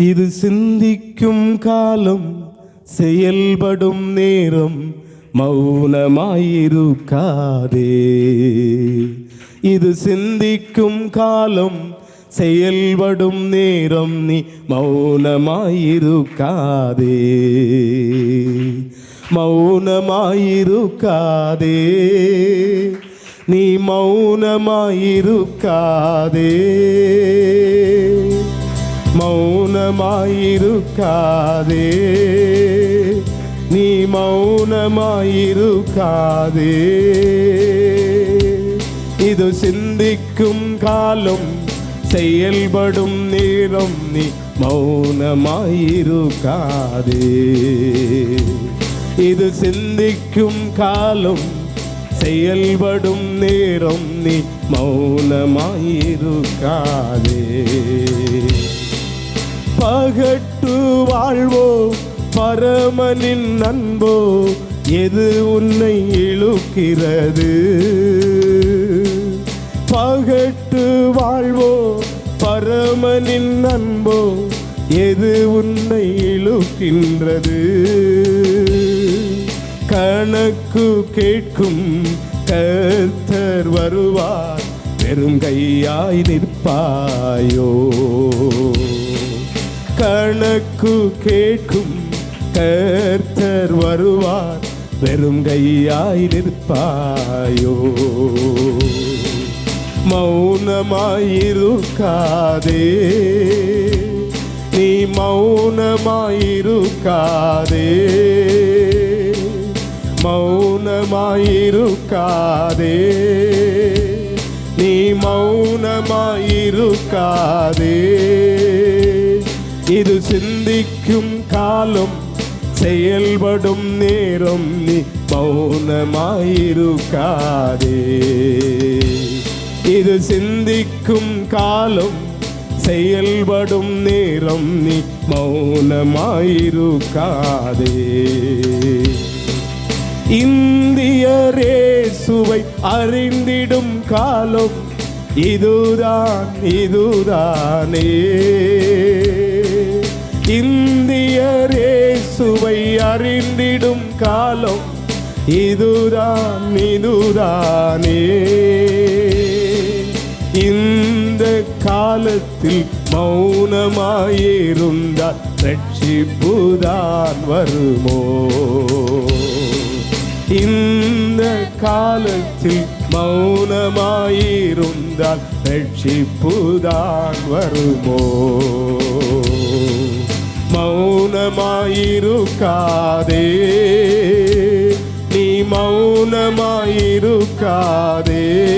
இது சிந்திக்கும் காலம் செயல்படும் நேரம் மௌனமாயிருக்காதே. இது சிந்திக்கும் காலம் செயல்படும் நேரம் நீ மௌனமாயிருக்காதே. மௌனமாயிருக்காதே. நீ மௌனமாயிருக்காதே. மௌனமாயிருக்காதே. நீ மௌனமாயிருக்காதே. இது சிந்திக்கும் காலம் செயல்படும் நேரம் நீ மௌனமாயிருக்காதே. இது சிந்திக்கும் காலம் செயல்படும் நேரம் நீ மௌனமாயிருக்காதே. பகட்டு வாழ்வோ? பரமனின் நண்போ எது உன்னை இழுக்கிறது? பகட்டு வாழ்வோ? பரமனின் நண்போ எது உன்னை இழுக்கின்றது? கணக்கு கேட்கும் கர்த்தர் வருவார். பெருங்கையாய் நிற்பாயோ? கணக்கு கேட்கும் கர்த்தர் வருவார். வெறும் கையாய் நிற்பாயோ? மௌனமாயிருக்காதே. நீ மௌனமாயிருக்காதே. மௌனமாயிருக்காதே. நீ மௌனமாயிருக்காதே. இது சிந்திக்கும் காலம் செயல்படும் நேரம் நீ மௌனமாயிருக்காதே. இது சிந்திக்கும் காலம் செயல்படும் நேரம் நீ மௌனமாயிருக்காதே. இந்தியரே சுவை அறிந்திடும் காலம் இதுதான் இதுதானே. இந்தியரே சுவை அறிந்திடும் காலம் இதுதான் இதுதானே. இந்த காலத்தில் மௌனமாயிருந்தால் ரட்சிப்புதான் வருமோ? இந்த காலத்தில் மௌனமாயிருந்தால் ரட்சிப்புதான் வருமோ? மௌனமாயிருக்காதே. நீ மௌனமாயிருக்காதே.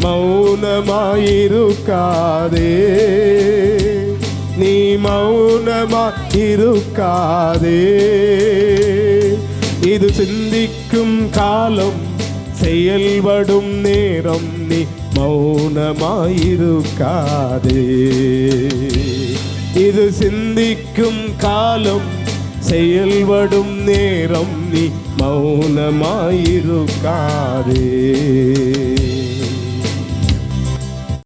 மௌனமாயிருக்காதே. நீ மௌனமாயிருக்காதே. இது சிந்திக்கும் காலம் செயல்படும் நேரம் நீ மௌனமாயிருக்காதே. இது சிந்திக்கும் காலம் செயல்படும் நேரம் நீ மௌனமாயிருக்காதே.